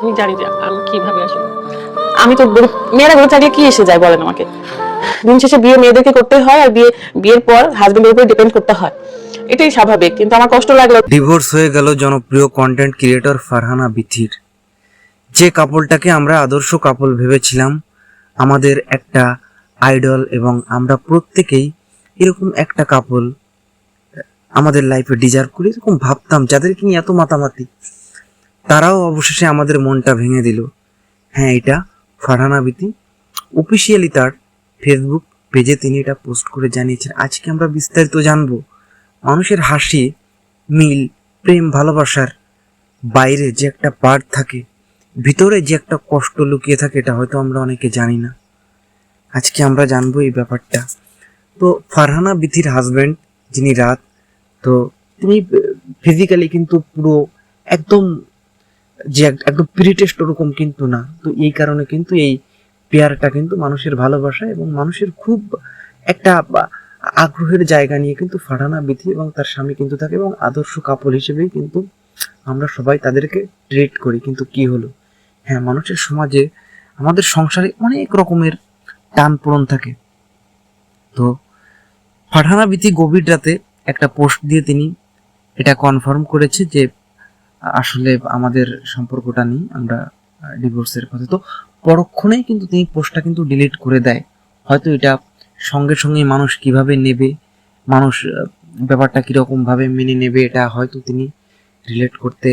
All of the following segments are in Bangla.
আমি জানি যে আমি কীভাবে আসলে আমি তো মেয়েরা গরিব থাকলে কি এসে যায় বলেন আমাকে? দিন শেষে বিয়ে মেয়েদেরকে করতে হয় আর বিয়ে, বিয়ের পর হাজবেন্ডের উপর ডিপেন্ড করতে হয়। এটাই স্বাভাবিক, কিন্তু আমার কষ্ট লাগল। ডিভোর্স হয়ে গেল জনপ্রিয় কন্টেন্ট ক্রিয়েটর ফারহানা বিথির। যে কাপলটাকে আমরা আদর্শ কাপল ভেবেছিলাম, আমাদের একটা আইডল এবং আমরা প্রত্যেকেই এরকম একটা কাপল আমাদের লাইফে ডিজার্ভ করি, এরকম ভাবতাম, যাদেরকে নিয়ে এত মাতামাতি। তারাও অবশেষে আমাদের মনটা ভেঙে দিল। হ্যাঁ এটা ফারহানা বিথি অফিসিয়ালি তার ফেসবুক পেজে তিনি এটা পোস্ট করে জানিয়েছেন। আজকে আমরা বিস্তারিত জানব মানুষের হাসি, মিল, প্রেম, ভালোবাসার বাইরে যে একটা পার্ট থাকে, ভিতরে যে একটা কষ্ট লুকিয়ে থাকে, এটা হয়তো আমরা অনেকে জানি না। আজকে আমরা জানব এই ব্যাপারটা। তো ফারহানা বিথির হাজব্যান্ড যিনি রাত, তো তিনি ফিজিক্যালি কিন্তু পুরো একদম যে এক- একদম প্রিটেস্ট ওরকম কিন্তু না। তো এই কারণে কিন্তু এই পেয়ারটা কিন্তু মানুষের ভালোবাসা এবং মানুষের খুব একটা আগ্রহের জায়গা নিয়ে কিন্তু ফারহানা বিথি এবং তার স্বামী কিন্তু থাকে এবং আদর্শ কাপল হিসেবেই কিন্তু আমরা সবাই তাদেরকে ট্রিট করি। কিন্তু কি হলো? হ্যাঁ মানুষের সমাজে আমাদের সংসারে অনেক রকমের টান পূরণ থাকে। তো ফারহানা বিথি গভীর রাতে একটা পোস্ট দিয়ে তিনি এটা কনফার্ম করেছে যে আসলে আমাদের সম্পর্কটা নেই, আমরা ডিভোর্সের কথা। তো পরক্ষণেই কিন্তু তিনি পোস্টটা কিন্তু ডিলিট করে দেয়। হয়তো এটা সঙ্গে সঙ্গে মানুষ কীভাবে নেবে, মানুষ ব্যাপারটা কীরকম ভাবে মেনে নেবে, এটা হয়তো তিনি রিলেট করতে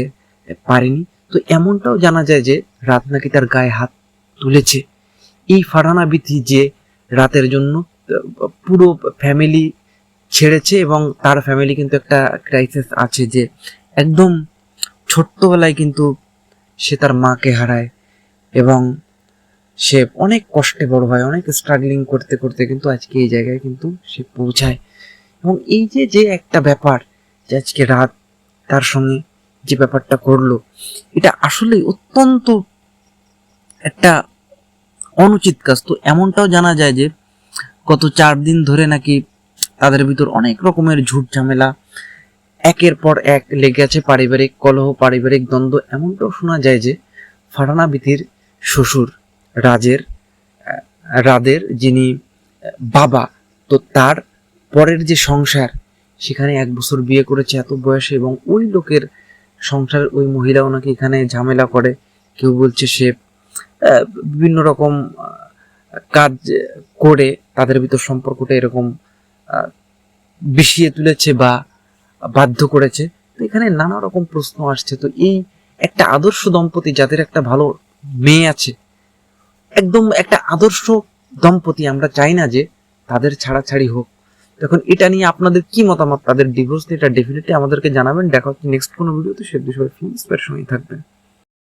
পারেনি। তো এমনটাও জানা যায় যে রাত নাকি তার গায়ে হাত তুলেছে। এই ফারহানা বিথি যে রাতের জন্য পুরো ফ্যামিলি ছেড়েছে এবং তার ফ্যামিলি কিন্তু একটা ক্রাইসিস আছে যে একদম ছোট্টবেলায় কিন্তু সে তার মাকে হারায় এবং সে অনেক কষ্টে বড় হয়, অনেক স্ট্রাগলিং করতে করতে কিন্তু আজকে এই জায়গায় কিন্তু সে পৌঁছায়। এবং এই যে যে একটা ব্যাপার যে আজকে রাত তার সঙ্গে যে ব্যাপারটা করল, এটা আসলে অত্যন্ত একটা অনুচিত কাজ। তো এমনটাও জানা যায় যে, গত চার দিন ধরে নাকি তাদের ভিতর অনেক রকমের ঝুট ঝামেলা একের পর এক লেগে আছে পারিবারিক কলহ, পারিবারিক দ্বন্দ্ব। এমনটাও শোনা যায় যে ফারানা বিথির শ্বশুর রাজের রাদের যিনি বাবা, তো তার পরের যে সংসার, সেখানে এক বছর বিয়ে করেছে এত বয়সে এবং ওই লোকের সংসারের ওই মহিলাও নাকি এখানে ঝামেলা করে। কেউ বলছে সে বিভিন্ন রকম কাজ করে তাদের ভিতর সম্পর্কটা এরকম বিষিয়ে তুলেছে বা বাধ্য করেছে। তো এখানে নানা রকম প্রশ্ন আসছে। তো এই একটা আদর্শ দম্পতি যাদের একটা ভালো মেয়ে আছে, একদম একটা আদর্শ দম্পতি আমরা চাই না যে তাদের ছাড়াছাড়ি হোক। এখন এটা নিয়ে আপনাদের কি মতামত? তাদের ডিভোর্স এটা ডেফিনেটলি আমাদেরকে জানাবেন। দেখা হচ্ছে নেক্সট কোনো ভিডিওতে সে বিষয়ে ফিল্মস সঙ্গে থাকবেন।